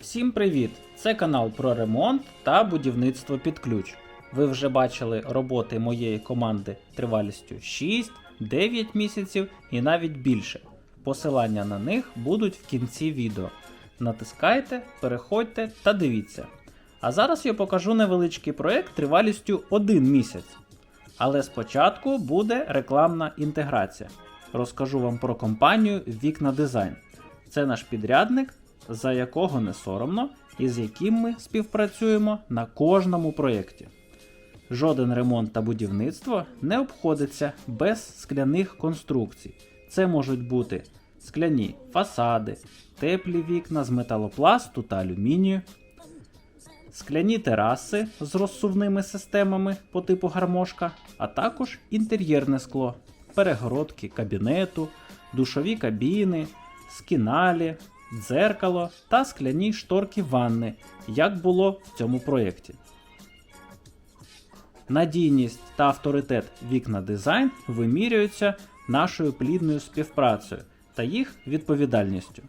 Всім привіт! Це канал про ремонт та будівництво під ключ. Ви вже бачили роботи моєї команди тривалістю 6, 9 місяців і навіть більше. Посилання на них будуть в кінці відео. Натискайте, переходьте та дивіться. А зараз я покажу невеличкий проект тривалістю 1 місяць. Але спочатку буде рекламна інтеграція. Розкажу вам про компанію Вікна Дизайн. Це наш підрядник, за якого не соромно і з яким ми співпрацюємо на кожному проєкті. Жоден ремонт та будівництво не обходиться без скляних конструкцій. Це можуть бути скляні фасади, теплі вікна з металопласту та алюмінію, скляні тераси з розсувними системами по типу гармошка, а також інтер'єрне скло, перегородки кабінету, душові кабіни, скіналі, дзеркало та скляні шторки ванни, як було в цьому проєкті. Надійність та авторитет вікна дизайн вимірюються нашою плідною співпрацею та їх відповідальністю.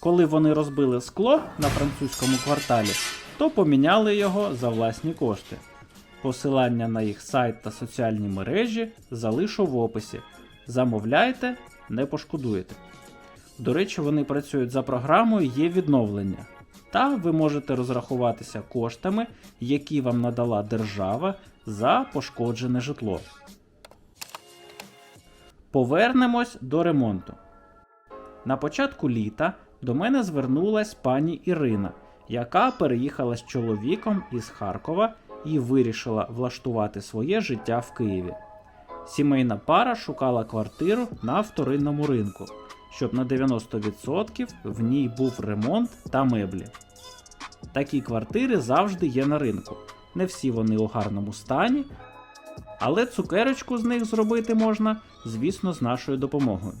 Коли вони розбили скло на французькому кварталі, то поміняли його за власні кошти. Посилання на їх сайт та соціальні мережі залишу в описі. Замовляйте, не пошкодуєте. До речі, вони працюють за програмою є відновлення. Та ви можете розрахуватися коштами, які вам надала держава за пошкоджене житло. Повернемось до ремонту. На початку літа до мене звернулась пані Ірина, яка переїхала з чоловіком із Харкова і вирішила влаштувати своє життя в Києві. Сімейна пара шукала квартиру на вторинному ринку, щоб на 90% в ній був ремонт та меблі. Такі квартири завжди є на ринку. Не всі вони у гарному стані, але цукерочку з них зробити можна, звісно, з нашою допомогою.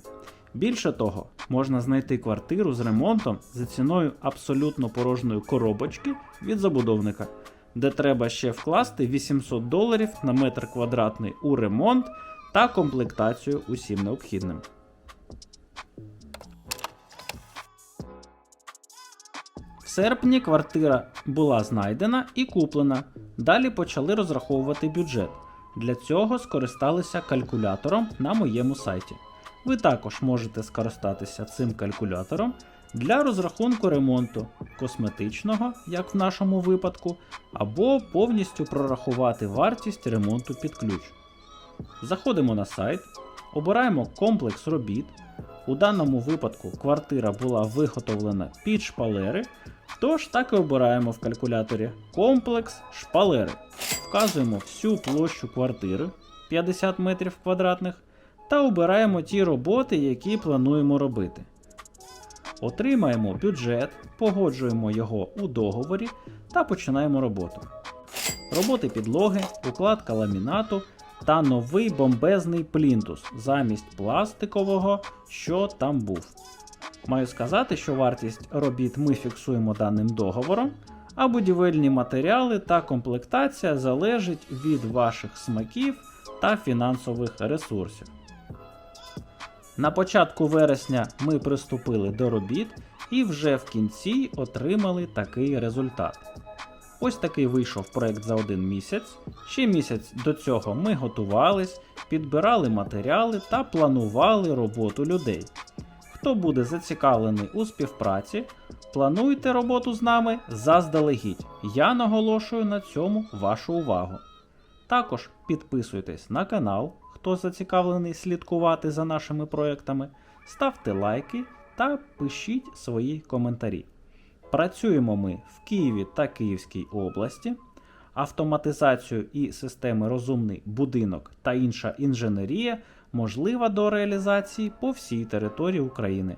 Більше того, можна знайти квартиру з ремонтом за ціною абсолютно порожньої коробочки від забудовника, де треба ще вкласти 800 доларів на метр квадратний у ремонт та комплектацію усім необхідним. Серпні квартира була знайдена і куплена. Далі почали розраховувати бюджет. Для цього скористалися калькулятором на моєму сайті. Ви також можете скористатися цим калькулятором для розрахунку ремонту косметичного, як в нашому випадку, або повністю прорахувати вартість ремонту під ключ. Заходимо на сайт, обираємо комплекс робіт. У даному випадку квартира була виготовлена під шпалери, тож так і обираємо в калькуляторі комплекс шпалери. Вказуємо всю площу квартири 50 метрів квадратних та обираємо ті роботи, які плануємо робити. Отримаємо бюджет, погоджуємо його у договорі та починаємо роботу. Роботи підлоги, укладка ламінату та новий бомбезний плінтус замість пластикового, що там був. Маю сказати, що вартість робіт ми фіксуємо даним договором, а будівельні матеріали та комплектація залежить від ваших смаків та фінансових ресурсів. На початку вересня ми приступили до робіт і вже в кінці отримали такий результат. Ось такий вийшов проект за один місяць. Ще місяць до цього ми готувались, підбирали матеріали та планували роботу людей. Хто буде зацікавлений у співпраці, плануйте роботу з нами заздалегідь. Я наголошую на цьому вашу увагу. Також підписуйтесь на канал, хто зацікавлений слідкувати за нашими проектами, ставте лайки та пишіть свої коментарі. Працюємо ми в Києві та Київській області. Автоматизацію і системи розумний будинок та інша інженерія можлива до реалізації по всій території України.